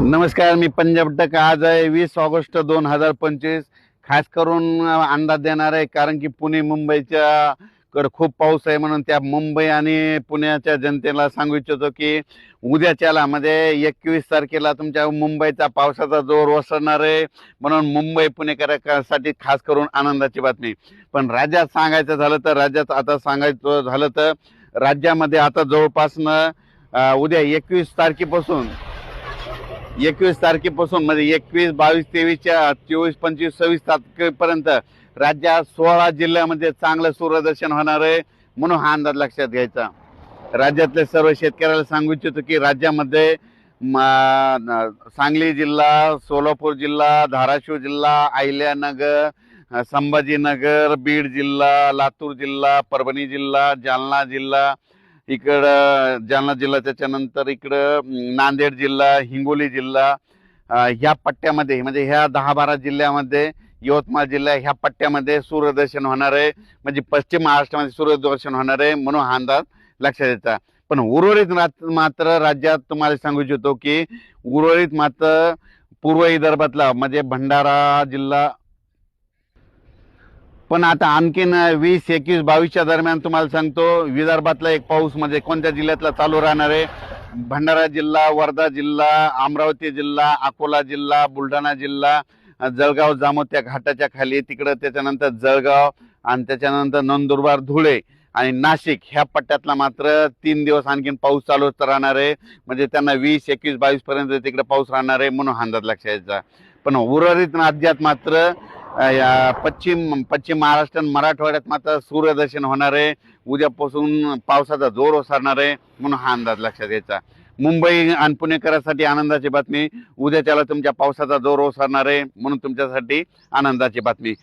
नमस्कार मी पंजाब टक. आज आहे वीस ऑगस्ट दोन हजार पंचवीस. खास करून अंदाज देणार आहे कारण की पुणे मुंबईच्या कडे खूप पाऊस आहे म्हणून त्या मुंबई आणि पुण्याच्या जनतेला सांगू इच्छितो की उद्याच्याला म्हणजे एकवीस तारखेला तुमच्या मुंबईचा पावसाचा जोर ओसरणार आहे म्हणून मुंबई पुणेकरांसाठी खास करून आनंदाची बातमी. पण राज्यात सांगायचं झालं तर राज्यात आता सांगायचं झालं तर राज्यामध्ये आता जवळपासनं उद्या एकवीस तारखेपासून एकवीस तारखेपासून म्हणजे एकवीस बावीस तेवीसच्या चोवीस पंचवीस सव्वीस तारखेपर्यंत राज्यात सोळा जिल्ह्यामध्ये चांगलं सूर्यदर्शन होणार आहे म्हणून हा अंदाज लक्षात घ्यायचा. राज्यातले सर्व शेतकऱ्याला सांगू इच्छितो की राज्यामध्ये सांगली जिल्हा सोलापूर जिल्हा धाराशिव जिल्हा अहिल्यानगर संभाजीनगर बीड जिल्हा लातूर जिल्हा परभणी जिल्हा जालना जिल्हा इकडं जालना जिल्हा त्याच्यानंतर इकडं नांदेड जिल्हा हिंगोली जिल्हा ह्या पट्ट्यामध्ये म्हणजे ह्या दहा बारा जिल्ह्यामध्ये यवतमाळ जिल्हा ह्या पट्ट्यामध्ये सूर्यदर्शन होणार आहे. म्हणजे पश्चिम महाराष्ट्रामध्ये सूर्यदर्शन होणार आहे म्हणून हा अंदाज लक्षात येतात पण उर्वरित मात्र राज्यात तुम्हाला सांगू इच्छितो की उर्वरित मात्र पूर्व विदर्भातला म्हणजे भंडारा जिल्हा पण आता आणखीन वीस एकवीस बावीसच्या दरम्यान तुम्हाला सांगतो विदर्भातला एक पाऊस म्हणजे कोणत्या जिल्ह्यातला चालू राहणार आहे? भंडारा जिल्हा वर्धा जिल्हा अमरावती जिल्हा अकोला जिल्हा बुलढाणा जिल्हा जळगाव जळगाव जामोत्या घाटाच्या खाली तिकडं त्याच्यानंतर जळगाव आणि त्याच्यानंतर नंदुरबार धुळे आणि नाशिक ह्या पट्ट्यातला मात्र तीन दिवस आणखीन पाऊस चालूच राहणार आहे. म्हणजे त्यांना वीस एकवीस बावीस पर्यंत तिकडे पाऊस राहणार आहे म्हणून अंदाज लक्षात यायचा पण उर्वरित राज्यात मात्र या पश्चिम पश्चिम महाराष्ट्र आणि मराठवाड्यात मात्र सूर्यदर्शन होणार आहे. उद्यापासून पावसाचा जोर ओसरणार आहे म्हणून हा अंदाज लक्षात घ्यायचा. मुंबई आणि पुणेकरांसाठी आनंदाची बातमी. उद्याच्याला तुमच्या पावसाचा जोर ओसरणार आहे म्हणून तुमच्यासाठी आनंदाची बातमी.